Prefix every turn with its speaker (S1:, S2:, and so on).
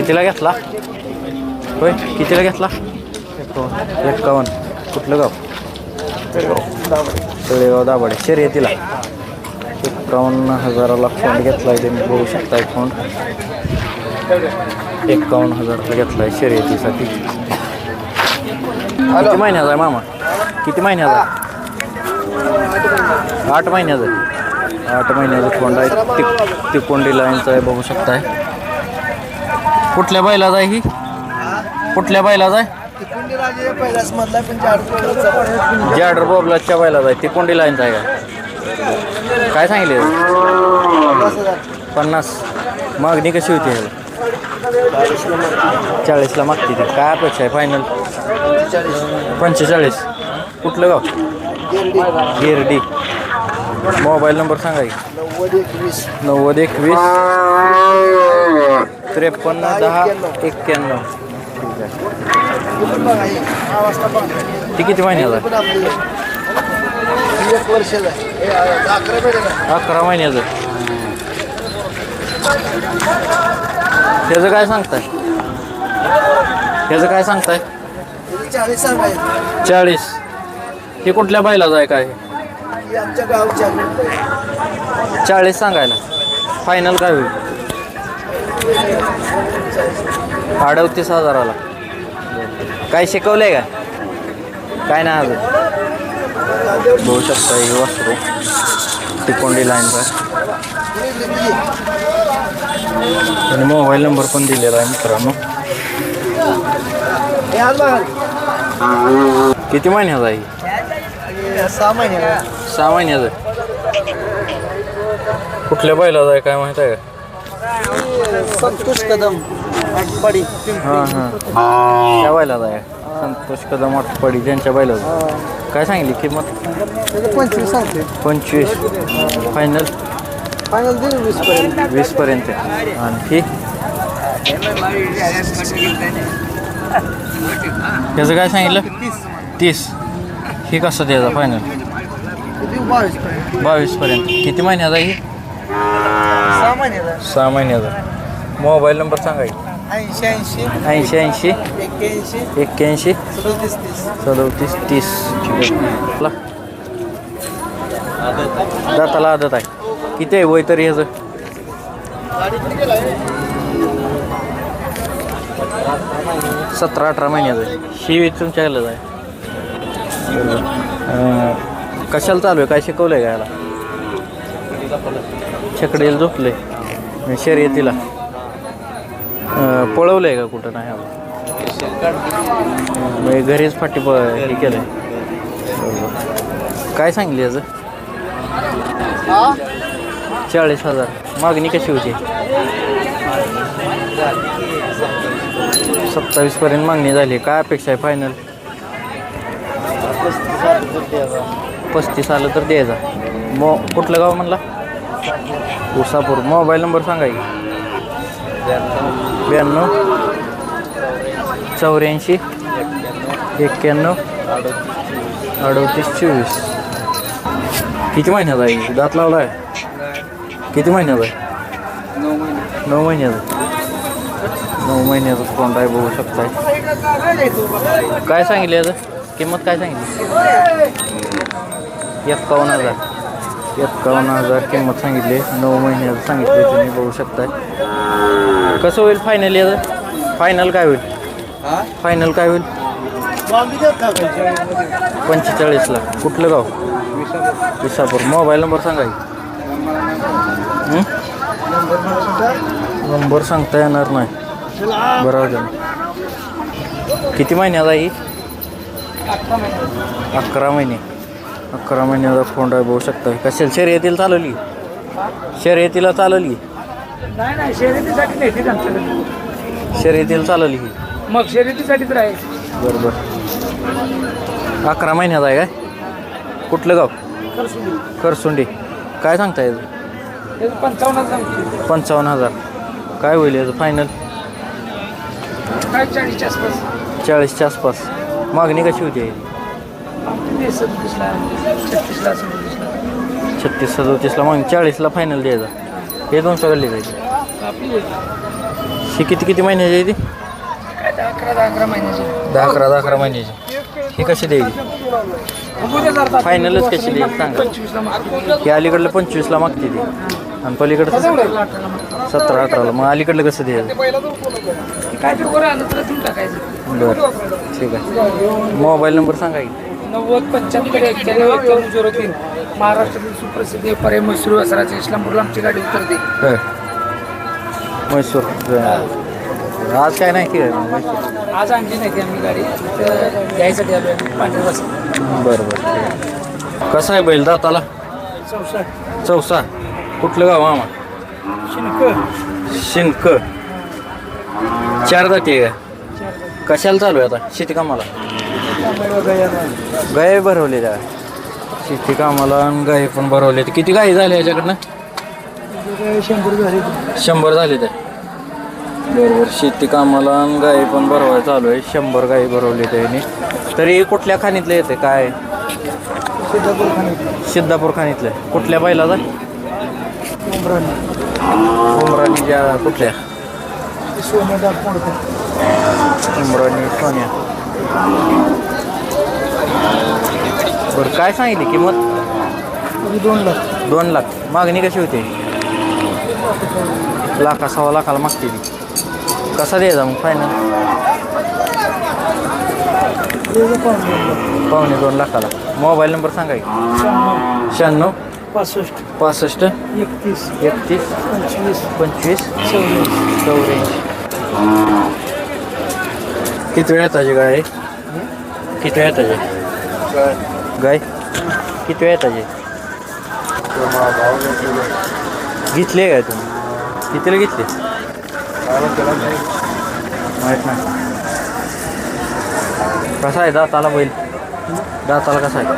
S1: कितीला घेतला? होय कितीला घेतला? एक्कावन्न कुठलं गाव? तळेगाव दाभाडे. शर्यतीला. एक्कावन्न हजाराला फोन घेतलाय तुम्ही बघू शकताय फोन एक्कावन्न हजाराला घेतलाय शर्यतीसाठी. किती महिन्याचा आहे मामा? किती महिन्याचा आहे? आठ महिन्याचं आहे. आठ महिन्याचं फोन आहे. ति तिकोंडी लाईनचं आहे बघू शकताय. कुठल्या बैलाचा जाय ही? कुठल्या
S2: बायला जाय
S1: जॅडर बॉबलाच्या बैलाचा आहे. तिकोंडी लाईनचा आहे का? काय सांगितले? पन्नास. मागणी कशी होती? चाळीसला मागते ती. काय अपेक्षा आहे फायनल पंचेचाळीस. कुठलं गाव? गिरडी. मोबाईल नंबर सांगा
S2: नव्वद एकवीस
S1: नव्वद एकवीस. त्रेपन्न दहा एक्क्याण्णव. ठीक आहे ती किती महिन्याचा
S2: एक अकरा
S1: महिन्याचं. त्याचं काय सांगताय? त्याचं काय सांगताय?
S2: चाळीस.
S1: हे कुठल्या बैलाचं आहे काय? चाळीस सांगायला. फायनल काय होईल? अडतीस हजाराला. काय शिकवलंय का? काय नाही अजून. बघू शकता हे वासरू तिकोंडी लाईनचा आणि मोबाईल नंबर पण दिलेला आहे मित्रांनो. किती महिन्याचा आहे
S2: सहा महिने.
S1: सहा महिन्याचं कुठल्या बैलाचा आहे काय माहीत आहे का?
S2: संतोष कदम आटपाडी.
S1: हां हां. त्या बैलाचा आहे. संतोष कदम आटपाडी त्यांच्या बैलाचा काय सांगितली किंमत?
S2: त्याचं पंचवीस सांगते.
S1: पंचवीस. फायनल
S2: फायनल दिली वीस पर्यंत.
S1: वीसपर्यंत आणि ही त्याचं काय सांगितलं? तीस. ही कसं द्यायचं फायनल
S2: बावीस पर्यंत.
S1: बावीसपर्यंत किती महिन्याचा आहे ही?
S2: सहा महिन्याचा
S1: सहा महिन्याचा मोबाईल नंबर सांगा.
S2: ऐंशी ऐंशी
S1: ऐंशी ऐंशी
S2: एक्क्याऐंशी
S1: एक्क्याऐंशी
S2: सदतीस तीस.
S1: सदोतीस तीस. ठीक आहे ला. दाताला आदत आहे. किती आहे वय तरी ह्याचं? सतरा अठरा महिन्याचं ही तुमच्याकडलं आहे. अं, कशाला चालू आहे? काय शिकवलं आहे का याला? छकडेला झोपले शर्यतीला पळवलं आहे का कुठं? नाही म्हणजे घरीच फाटी प हे केलं काय सांगली याचं? चाळीस हजार. मागणी कशी होती? सत्तावीस पर्यंत मागणी झाली. काय अपेक्षा आहे फायनल पस्तीस आलं तर द्यायचा. मो कुठलं गाव म्हणला? उसापूर. मोबाईल नंबर सांगा की. ब्याण्णव. चौऱ्याऐंशी. एक्क्याण्णव. अडतीस चोवीस. किती महिन्याचा आहे? दात लावला आहे किती महिन्याचा आहे?
S2: नऊ महिने
S1: नऊ महिन्याचा. नऊ महिन्याचा फोन आहे बघू शकताय. काय सांगितलं याचं किंमत काय सांगितली? एक्कावन्न हजार. एक्कावन्न हजार किंमत सांगितली. नऊ महिन्याचं सांगितले तुम्ही बघू शकताय. कसं होईल फायनल याचं? फायनल काय होईल?
S2: हा?
S1: फायनल काय होईल? पंचेचाळीसला कुठलं गाव? विसापूर. मोबाईल नंबर सांगा?
S2: नंबर
S1: सांगता येणार नाही. बरोबर आहे. किती महिन्याचा आहे ही? अकरा महिने. अकरा महिन्याचा फोन आहे बघू शकता. कशाला शर्यतीला चालवली? शर्यतीला चालवली?
S3: नाही नाही शर्यतीसाठी नाही ते आमच्याकडे.
S1: शर्यतीला चालवली. ही
S3: मग शर्यतीसाठी तर आहे.
S1: बरोबर. अकरा महिन्याचा आहे काय? कुठलं गाव?
S3: करसुंडी
S1: करसुंडी काय सांगता
S3: पंचावन्न सांगते.
S1: पंचावन्न हजार. काय होईल याचं फायनल
S3: काय चाळीसच्या आसपास.
S1: चाळीसच्या आसपास. मागणी कशी होती?
S3: ते सदतीसला छत्तीसला सदतीसला
S1: छत्तीस सदोतीसला मागणी चाळीसला फायनल द्यायचा. हे दोन सगळं जायचे
S3: आपली
S1: ही किती किती महिन्याची आहे ती?
S3: काय अकरा दहा अकरा महिन्याची
S1: दहा अकरा दहा अकरा महिन्याची. ही कशी द्यायची? फायनलच कशी द्यायची सांगा.
S3: पंचवीसला मागतो
S1: ही अलीकडलं पंचवीसला मागते ती. आणि पलीकडचं सतरा अठराला. मग अलीकडलं कसं द्यायचं?
S3: काय आलं तर टाकायचं
S1: बरं. ठीक आहे. मोबाईल नंबर सांगा की.
S3: नव्वद पंच्याहत्तर एक्क्याण्णव एक्क्याण्णव झिरो तीन महाराष्ट्रातील सुप्रसिद्ध व्यापारी मैसूर वसराचे इस्लामपूरला आमची गाडी उतरते.
S1: होय म्हैसूर. बरं. आज काय नाही की म्हैसूर
S3: आज आणली नाही ती आम्ही गाडी. तर घ्यायसाठी आलो आहे पांढऱ्या बस.
S1: बरं बरं. कसा आहे बैल दाताला?
S3: चौसष्ट
S1: चौसा. कुठलं गाव मामा?
S3: शिनक
S1: शिनक चार आहे. का कशाला चालू आहे आता? शेती कामाला? गाय भरवले त्या शेती कामाला आणि गाय पण भरवले किती गायी झाल्या याच्याकडनं?
S3: शंभर झाले
S1: शंभर झाले त्या शेती कामाला आणि गायी पण भरवाय चालू आहे. शंभर गायी भरवली त्याने तरी कुठल्या खाणीतलं येते काय? सिद्धापूर खाणीतलं. कुठल्या बैलाचा? उमराणीच्या कुठल्या? उमराणी सोन्या. बरं काय सांगितली किंमत?
S3: दोन लाख.
S1: दोन लाख. मागणी कशी होती? लाखा सव्वा लाखाला मागते ती. कसा द्यायचा मग फायनल पावणे दोन लाखाला. मोबाईल नंबर सांगा शहाण्णव.
S3: पासष्ट.
S1: पासष्ट.
S3: एकतीस.
S1: एकतीस.
S3: पंचवीस.
S1: पंचवीस.
S3: चौऱ्याऐंशी.
S1: चौऱ्याऐंशी. किती वेळ येताची गाय? किती वेळ येताची गाय. किती वेळ त्याचे घेतले काय तुम्ही? कितीला घेतले? माहीत नाही. कसा आहे? दाताला बैल. दाताला कसा आहे?